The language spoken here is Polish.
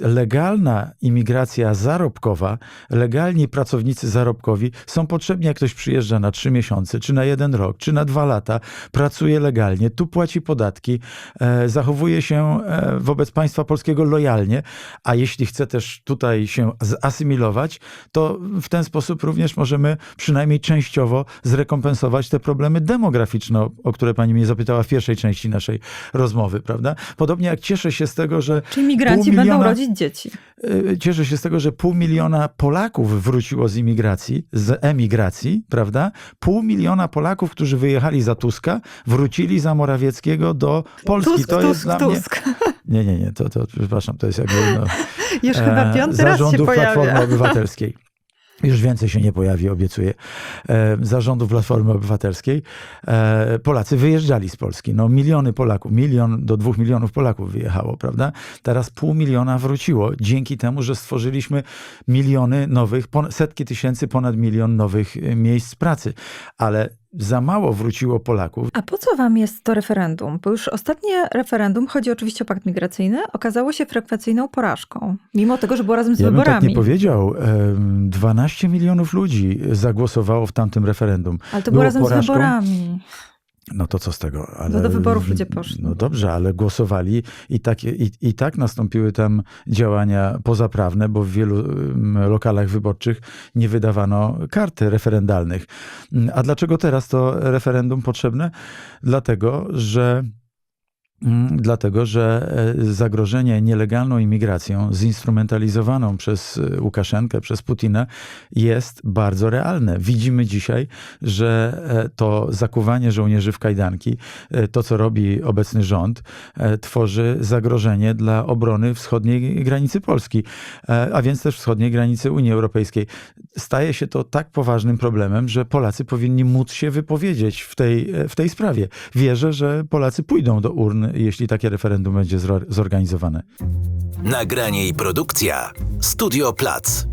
Legalna imigracja zarobkowa, legalni pracownicy zarobkowi są potrzebni, jak ktoś przyjeżdża na trzy miesiące, czy na jeden rok, czy na dwa lata, pracuje legalnie, tu płaci podatki, e, zachowuje się e, wobec państwa polskiego lojalnie, a jeśli chce też tutaj się zasymilować, to w ten sposób również możemy przynajmniej częściowo zrekompensować te problemy demograficzne, o- które pani mnie zapytała w pierwszej części naszej rozmowy, prawda? Podobnie jak cieszę się z tego, że Czyli migranci Pół będą miliona- rodzić dzieci. Y, Cieszę się z tego, że pół miliona Polaków wróciło z imigracji, z emigracji, prawda? Pół miliona Polaków, którzy wyjechali za Tuska, wrócili za Morawieckiego do Polski. Tusk, to jest Tusk, dla mnie... Tusk. Nie, nie, nie, to, to przepraszam, to jest jakby no, Już chyba piąty raz się zarządów Platformy pojawia. Obywatelskiej. Już więcej się nie pojawi, obiecuję. E, zarządów Platformy Obywatelskiej. E, Polacy wyjeżdżali z Polski. No, miliony Polaków, milion do dwóch milionów Polaków wyjechało, prawda? Teraz pół miliona wróciło dzięki temu, że stworzyliśmy miliony nowych, setki tysięcy, ponad milion nowych e, miejsc pracy. Ale za mało wróciło Polaków. A po co wam jest to referendum? Bo już ostatnie referendum, chodzi oczywiście o pakt migracyjny, okazało się frekwencyjną porażką. Mimo tego, że było razem z Ja bym tak wyborami. nie powiedział. Em, 12 milionów ludzi zagłosowało w tamtym referendum. Ale to było było razem porażką? z wyborami. No to co z tego? Ale, No do wyborów ludzie poszli. No dobrze, ale głosowali i tak, i, i tak nastąpiły tam działania pozaprawne, bo w wielu lokalach wyborczych nie wydawano kart referendalnych. A dlaczego teraz to referendum potrzebne? Dlatego, że Dlatego, że e, zagrożenie nielegalną imigracją, zinstrumentalizowaną przez e, Łukaszenkę, przez Putina, jest bardzo realne. Widzimy dzisiaj, że e, to zakuwanie żołnierzy w kajdanki, to co robi obecny rząd, tworzy zagrożenie dla obrony wschodniej granicy Polski, a więc też wschodniej granicy Unii Europejskiej. Staje się to tak poważnym problemem, że Polacy powinni móc się wypowiedzieć w tej, w tej sprawie. Wierzę, że Polacy pójdą do urn, jeśli takie referendum będzie zorganizowane. Nagranie i produkcja Studio Plac.